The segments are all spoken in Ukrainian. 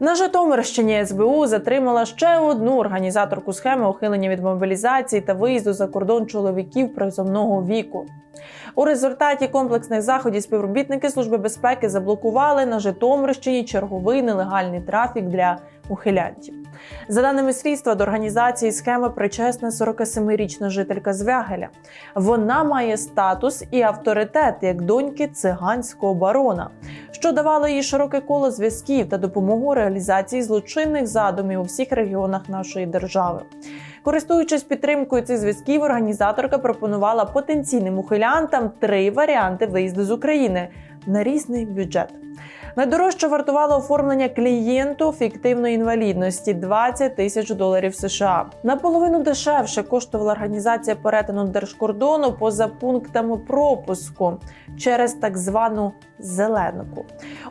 На Житомирщині СБУ затримала ще одну організаторку схеми ухилення від мобілізації та виїзду за кордон чоловіків призовного віку. У результаті комплексних заходів співробітники Служби безпеки заблокували на Житомирщині черговий нелегальний трафік для ухилянтів. За даними слідства, до організації схеми причесна 47-річна жителька Звягеля. Вона має статус і авторитет як доньки циганського барона, що давало їй широке коло зв'язків та допомогу реалізації злочинних задумів у всіх регіонах нашої держави. Користуючись підтримкою цих зв'язків, організаторка пропонувала потенційним ухилянтам три варіанти виїзду з України на різний бюджет. Найдорожче вартувало оформлення клієнту фіктивної інвалідності 20 тисяч доларів США. Наполовину дешевше коштувала організація перетину держкордону поза пунктами пропуску через так звану зеленку.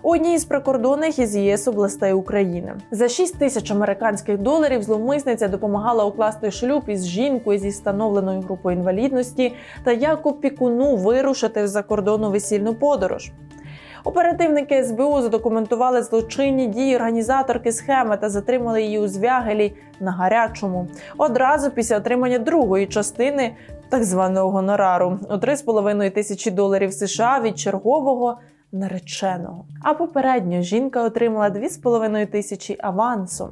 Одній з прикордонних із ЄС областей України за 6 тисяч американських доларів зловмисниця допомагала укласти шлюб із жінкою зі встановленою групою інвалідності та як опікуну вирушити в закордонну весільну подорож. Оперативники СБУ задокументували злочинні дії організаторки схеми та затримали її у звягелі на гарячому. Одразу після отримання другої частини так званого гонорару. У 3,5 тисячі доларів США від чергового нареченого. А попередньо жінка отримала 2,5 тисячі авансу.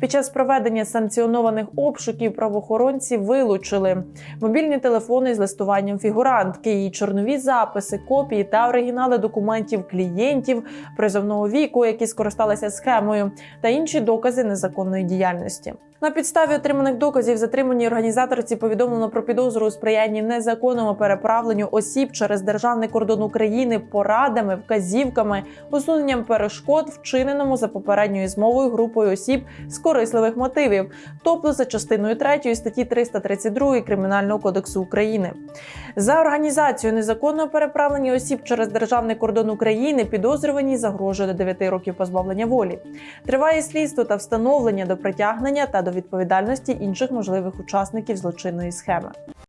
Під час проведення санкціонованих обшуків правоохоронці вилучили мобільні телефони з листуванням фігурантки, її чорнові записи, копії та оригінали документів клієнтів призовного віку, які скористалися схемою, та інші докази незаконної діяльності. На підставі отриманих доказів затриманій організаторці повідомлено про підозру у сприянні незаконному переправленню осіб через державний кордон України порадами, вказівками, усуненням перешкод, вчиненому за попередньою змовою групою осіб з корисливих мотивів, тобто за частиною 3 статті 332 Кримінального кодексу України. За організацію незаконного переправлення осіб через державний кордон України підозрювані загрожує до 9 років позбавлення волі. Триває слідство та встановлення до притягнення та до відповідальності інших можливих учасників злочинної схеми.